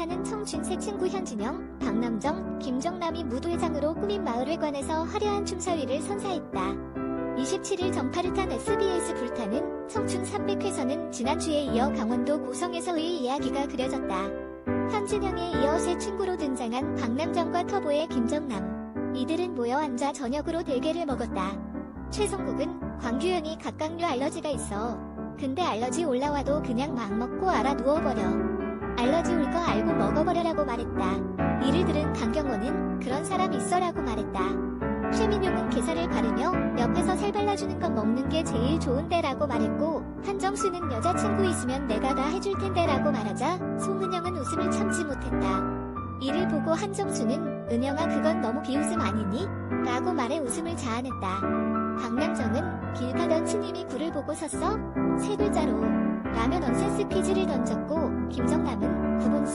불타는 청춘 새 친구 현진영, 박남정, 김정남이 무도회장으로 꾸민 마을회관에서 화려한 춤사위를 선사했다. 27일 정파르탄 SBS 불타는 청춘 300회선은 지난주에 이어 강원도 고성에서의 이야기가 그려졌다. 현진영에 이어 새 친구로 등장한 박남정과 터보의 김정남. 이들은 모여 앉아 저녁으로 대게를 먹었다. 최성국은 광규영이 각각류 알러지가 있어. 근데 알러지 올라와도 그냥 막 먹고 알아 누워버려. 알러지 알고 먹어버려라고 말했다. 이를 들은 강경호는 그런 사람 있어라고 말했다. 최민용은 게살을 바르며 옆에서 살 발라주는 건 먹는 게 제일 좋은데 라고 말했고 한정수는 여자친구 있으면 내가 다 해줄 텐데 라고 말하자 송은영은 웃음을 참지 못했다. 이를 보고 한정수는 은영아 그건 너무 비웃음 아니니? 라고 말해 웃음을 자아냈다. 박남정은 길 가던 스님이 굴을 보고 섰어? 세 글자로 라면 언센스 퀴즈를 던졌고 김정남은 답했다.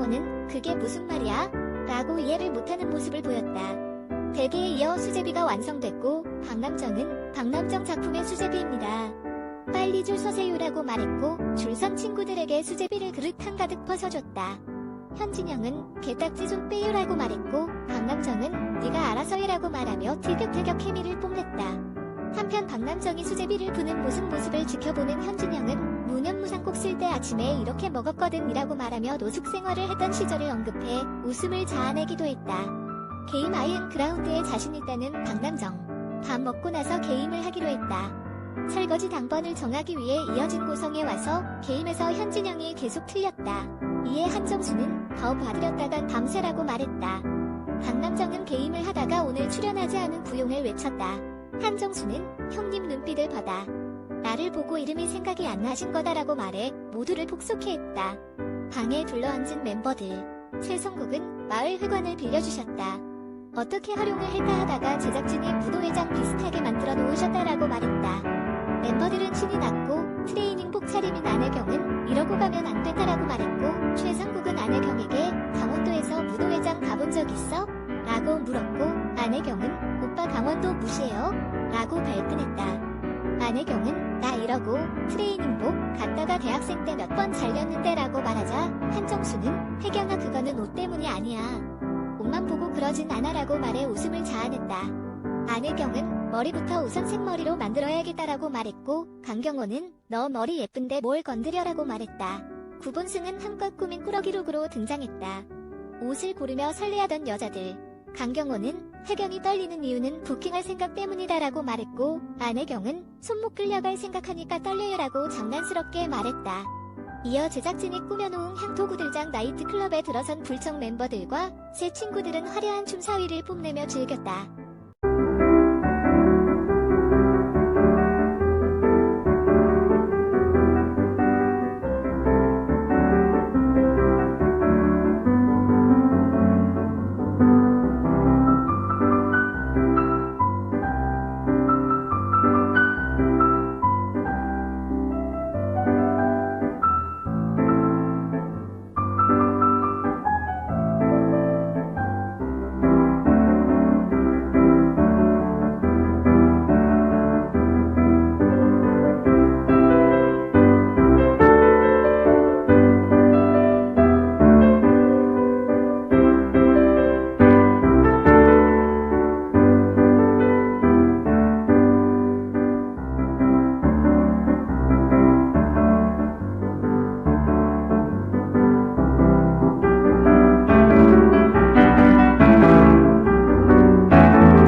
강경호는 그게 무슨 말이야? 라고 이해를 못하는 모습을 보였다. 대게에 이어 수제비가 완성됐고 박남정은 박남정 작품의 수제비입니다. 빨리 줄 서세요라고 말했고 줄선 친구들에게 수제비를 그릇 한가득 퍼서줬다. 현진영은 게딱지 좀 빼요라고 말했고 박남정은 네가 알아서 해라고 말하며 티격태격 케미를 뽐냈다. 한편 박남정이 수제비를 부는 모습 모습을 지켜보는 현진영은 무념무상국 쓸때 아침에 이렇게 먹었거든 이라고 말하며 노숙 생활을 했던 시절을 언급해 웃음을 자아내기도 했다. 게임 아이언 그라운드에 자신 있다는 박남정. 밥 먹고 나서 게임을 하기로 했다. 설거지 당번을 정하기 위해 이어진 고성에 와서 게임에서 현진영이 계속 틀렸다. 이에 한정수는 더 봐드렸다간 밤새라고 말했다. 박남정은 게임을 하다가 오늘 출연하지 않은 구용을 외쳤다. 한정수는 형님 눈빛을 받아 나를 보고 이름이 생각이 안 나신 거다라고 말해 모두를 폭소케 했다. 방에 둘러앉은 멤버들. 최성국은 마을 회관을 빌려주셨다. 어떻게 활용을 할까 하다가 제작진이 무도회장 비슷하게 만들어 놓으셨다라고 말했다. 멤버들은 신이 났고 트레이닝복 차림인 안혜경은 이러고 가면 안 된다라고 말했고 최상국은 안혜경에게 강원도에서 무도회장 가본 적 있어? 라고 물었고 안혜경은 오빠 강원도 무시해요? 라고 발끈했다. 안혜경은 나 이러고 트레이닝복 갔다가 대학생 때 몇 번 잘렸는데 라고 말하자 한정수는 혜경아 그거는 옷 때문이 아니야. 옷만 보고 그러진 않아 라고 말해 웃음을 자아냈다. 안혜경은 머리부터 우선 생머리로 만들어야겠다라고 말했고 강경호는 너 머리 예쁜데 뭘 건드려라고 말했다. 구본승은 한껏 꾸민 꾸러기룩으로 등장했다. 옷을 고르며 설레하던 여자들. 강경호는 혜경이 떨리는 이유는 부킹할 생각 때문이다라고 말했고 안혜경은 손목 끌려갈 생각하니까 떨려요라고 장난스럽게 말했다. 이어 제작진이 꾸며놓은 향토구들장 나이트클럽에 들어선 불청 멤버들과 새 친구들은 화려한 춤사위를 뽐내며 즐겼다.